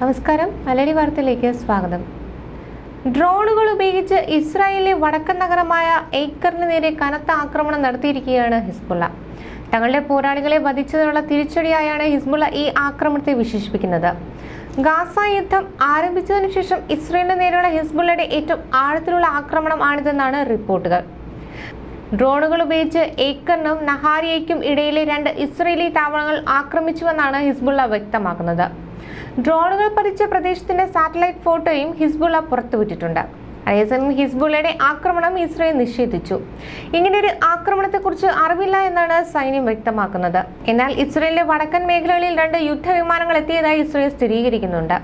നമസ്കാരം. മലയാളി വാർത്തയിലേക്ക് സ്വാഗതം. ഡ്രോണുകൾ ഉപയോഗിച്ച് ഇസ്രായേലിലെ വടക്കൻ നഗരമായ ഏക്കറിന് നേരെ കനത്ത ആക്രമണം നടത്തിയിരിക്കുകയാണ് ഹിസ്ബുള്ള. തങ്ങളുടെ പോരാളികളെ വധിച്ചതിനുള്ള തിരിച്ചടിയായാണ് ഹിസ്ബുള്ള ഈ ആക്രമണത്തെ വിശേഷിപ്പിക്കുന്നത്. ഗാസ യുദ്ധം ആരംഭിച്ചതിനു ശേഷം ഇസ്രയേലിന് നേരെയുള്ള ഹിസ്ബുള്ളയുടെ ഏറ്റവും ആഴത്തിലുള്ള ആക്രമണം ആണിതെന്നാണ് റിപ്പോർട്ടുകൾ. ഡ്രോണുകൾ ഉപയോഗിച്ച് ഏക്കറിനും നഹാരിയയ്ക്കും ഇടയിലെ രണ്ട് ഇസ്രയേലി താവളങ്ങൾ ആക്രമിച്ചുവെന്നാണ് ഹിസ്ബുള്ള വ്യക്തമാക്കുന്നത്. ഡ്രോണുകൾ പതിച്ച പ്രദേശത്തിന്റെ സാറ്റലൈറ്റ് ഫോട്ടോയും ഹിസ്ബുള്ള പുറത്തുവിട്ടിട്ടുണ്ട്. അതേസമയം ഹിസ്ബുള്ളയുടെ ആക്രമണം ഇസ്രയേൽ നിഷേധിച്ചു. ഇങ്ങനെയൊരു ആക്രമണത്തെക്കുറിച്ച് അറിവില്ല എന്നാണ് സൈന്യം വ്യക്തമാക്കുന്നത്. എന്നാൽ ഇസ്രയേലിന്റെ വടക്കൻ മേഖലകളിൽ രണ്ട് യുദ്ധവിമാനങ്ങൾ എത്തിയതായി ഇസ്രയേൽ സ്ഥിരീകരിക്കുന്നുണ്ട്.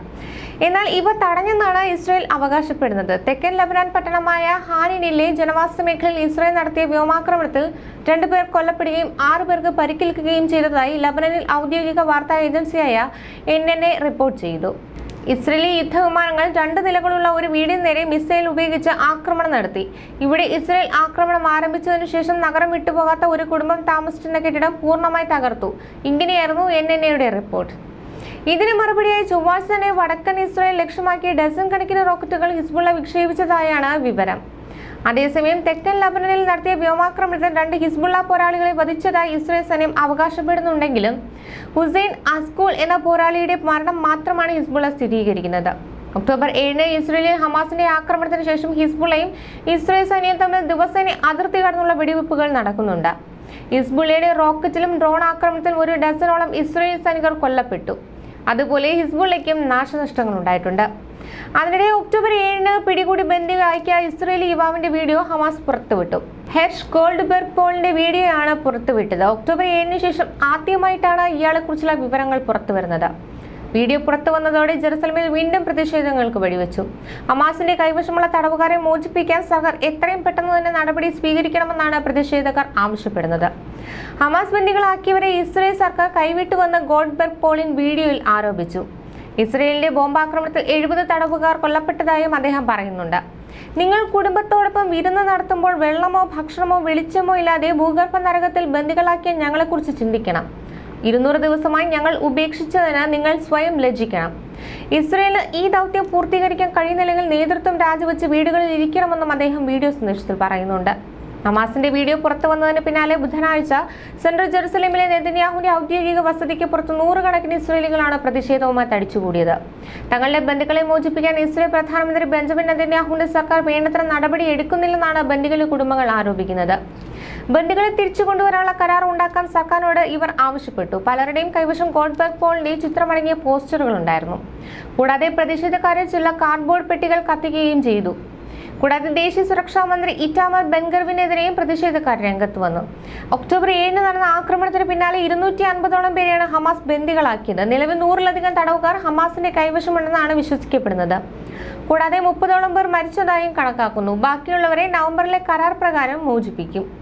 എന്നാൽ ഇവ തടഞ്ഞെന്നാണ് ഇസ്രയേൽ അവകാശപ്പെടുന്നത്. തെക്കൻ ലബനാൻ പട്ടണമായ ഹാനിനിലെ ജനവാസ മേഖലയിൽ ഇസ്രയേൽ നടത്തിയ വ്യോമാക്രമണത്തിൽ രണ്ടുപേർ കൊല്ലപ്പെടുകയും ആറുപേർക്ക് പരിക്കേൽക്കുകയും ചെയ്തതായി ലബനനിൽ ഔദ്യോഗിക വാർത്താ ഏജൻസിയായ എൻ എൻ എ റിപ്പോർട്ട് ചെയ്തു. ഇസ്രയേലി യുദ്ധവിമാനങ്ങൾ രണ്ട് നിലകളുള്ള ഒരു വീടിന് നേരെ മിസൈൽ ഉപയോഗിച്ച് ആക്രമണം നടത്തി. ഇവിടെ ഇസ്രയേൽ ആക്രമണം ആരംഭിച്ചതിനു ശേഷം നഗരം വിട്ടുപോകാത്ത ഒരു കുടുംബം താമസിച്ചിരുന്ന കെട്ടിടം പൂർണമായി തകർത്തു. ഇങ്ങനെയായിരുന്നു എൻ റിപ്പോർട്ട്. ഇതിന് മറുപടിയായി ചൊവ്വാഴ്ച തന്നെ വടക്കൻ ഇസ്രായേൽ ലക്ഷ്യമാക്കി ഡസൻ കണക്കിന് റോക്കറ്റുകൾ ഹിസ്ബുള്ള വിക്ഷേപിച്ചതായാണ് വിവരം. അതേസമയം തെക്കൻ ലബനനിൽ നടത്തിയ വ്യോമാക്രമണത്തിൽ രണ്ട് ഹിസ്ബുള്ള പോരാളികളെ വധിച്ചതായി ഇസ്രായേൽ സൈന്യം അവകാശപ്പെടുന്നുണ്ടെങ്കിലും ഹുസൈൻ അസ്കൂൾ എന്ന പോരാളിയുടെ മരണം മാത്രമാണ് ഹിസ്ബുള്ള സ്ഥിരീകരിക്കുന്നത്. ഒക്ടോബർ ഏഴിന് ഇസ്രയേലിൽ ഹമാസിന്റെ ആക്രമണത്തിന് ശേഷം ഹിസ്ബുള്ളയും ഇസ്രായേൽ സൈന്യവും തമ്മിൽ ദിവസേന അതിർത്തി കടന്നുള്ള വെടിവെപ്പുകൾ നടക്കുന്നുണ്ട്. ഹിസ്ബുള്ളയുടെ റോക്കറ്റിലും ഡ്രോൺ ആക്രമണത്തിലും ഒരു ഡസനോളം ഇസ്രയേൽ സൈനികർ കൊല്ലപ്പെട്ടു. അതുപോലെ ഹിസ്ബുള്ളയ്ക്കും നാശനഷ്ടങ്ങൾ ഉണ്ടായിട്ടുണ്ട് അതിനിടെ ഒക്ടോബർ ഏഴിന് പിടികൂടി ബന്ദികളാക്കിയ ഇസ്രയേലി യുവാവിന്റെ വീഡിയോ ഹമാസ് പുറത്തുവിട്ടു. ഹെർഷ് ഗോൾഡ്ബെർഗ് പോളിന്റെ വീഡിയോയാണ് പുറത്തുവിട്ടത്. ഒക്ടോബർ ഏഴിന് ശേഷം ആദ്യമായിട്ടാണ് ഇയാളെക്കുറിച്ചുള്ള വിവരങ്ങൾ പുറത്തുവരുന്നത്. വീഡിയോ പുറത്തു വന്നതോടെ ജെറുസലമിൽ വീണ്ടും പ്രതിഷേധങ്ങൾക്ക് വഴിവെച്ചു. ഹമാസിന്റെ കൈവശമുള്ള തടവുകാരെ മോചിപ്പിക്കാൻ സർക്കാർ എത്രയും പെട്ടെന്ന് തന്നെ നടപടി സ്വീകരിക്കണമെന്നാണ് പ്രതിഷേധക്കാർ ആവശ്യപ്പെടുന്നത്. ഹമാസ് ബന്ദികളാക്കിയവരെ ഇസ്രയേൽ സർക്കാർ കൈവിട്ടുവെന്ന് ഗോൾഡ്ബർഗ് പോളിൻ വീഡിയോയിൽ ആരോപിച്ചു. ഇസ്രയേലിന്റെ ബോംബാക്രമണത്തിൽ എഴുപത് തടവുകാർ കൊല്ലപ്പെട്ടതായും അദ്ദേഹം പറയുന്നുണ്ട്. നിങ്ങൾ കുടുംബത്തോടൊപ്പം വിരുന്ന് നടത്തുമ്പോൾ വെള്ളമോ ഭക്ഷണമോ വെളിച്ചമോ ഇല്ലാതെ ഭൂഗർഭ നരകത്തിൽ ബന്ദികളാക്കിയ ഞങ്ങളെക്കുറിച്ച് ചിന്തിക്കണം. ഇരുന്നൂറ് ദിവസമായി ഞങ്ങൾ ഉപേക്ഷിച്ചതിന് നിങ്ങൾ സ്വയം ലജ്ജിക്കണം. ഇസ്രയേലിന് ഈ ദൗത്യം പൂർത്തീകരിക്കാൻ കഴിയുന്നില്ലെങ്കിൽ നേതൃത്വം രാജിവെച്ച് വീടുകളിൽ ഇരിക്കണമെന്നും അദ്ദേഹം വീഡിയോ സന്ദേശത്തിൽ പറയുന്നുണ്ട്. നമാസിന്റെ വീഡിയോ പുറത്തു വന്നതിന് പിന്നാലെ ബുധനാഴ്ച സെൻട്രൽ ജെറുസലേമിലെ നെതന്യാഹുവിന്റെ ഔദ്യോഗിക വസതിക്ക് പുറത്ത് നൂറുകണക്കിന് ഇസ്രയേലികളാണ് പ്രതിഷേധവുമായി തടിച്ചുകൂടിയത്. തങ്ങളുടെ ബന്ധുക്കളെ മോചിപ്പിക്കാൻ ഇസ്രയേൽ പ്രധാനമന്ത്രി ബെഞ്ചമിൻ നെതന്യാഹുവിന്റെ സർക്കാർ വേണ്ടത്ര നടപടി എടുക്കുന്നില്ലെന്നാണ് ബന്ദികളുടെ കുടുംബങ്ങൾ ആരോപിക്കുന്നത്. ബന്ദികളെ തിരിച്ചു കൊണ്ടുവരാനുള്ള കരാർ ഉണ്ടാക്കാൻ സർക്കാരിനോട് ഇവർ ആവശ്യപ്പെട്ടു. പലരുടെയും കൈവശം ഗോഡ്ബർഗ് പോളിന്റെ ചിത്രമടങ്ങിയ പോസ്റ്ററുകൾ ഉണ്ടായിരുന്നു. കൂടാതെ പ്രതിഷേധക്കാരെ ചില കാർഡ്ബോർഡ് പെട്ടികൾ കത്തിക്കുകയും ചെയ്തു. കൂടാതെ ദേശീയ സുരക്ഷാ മന്ത്രി ഇറ്റാമർ ബെൻഗർവിനെതിരെയും പ്രതിഷേധക്കാർ രംഗത്ത് വന്നു. ഒക്ടോബർ ഏഴിന് നടന്ന ആക്രമണത്തിന് പിന്നാലെ ഇരുന്നൂറ്റി അൻപതോളം പേരെയാണ് ഹമാസ് ബന്ദികളാക്കിയത്. നിലവിൽ നൂറിലധികം തടവുകാർ ഹമാസിന്റെ കൈവശമുണ്ടെന്നാണ് വിശ്വസിക്കപ്പെടുന്നത്. കൂടാതെ മുപ്പതോളം പേർ മരിച്ചതായും കണക്കാക്കുന്നു. ബാക്കിയുള്ളവരെ നവംബറിലെ കരാർ പ്രകാരം മോചിപ്പിക്കും.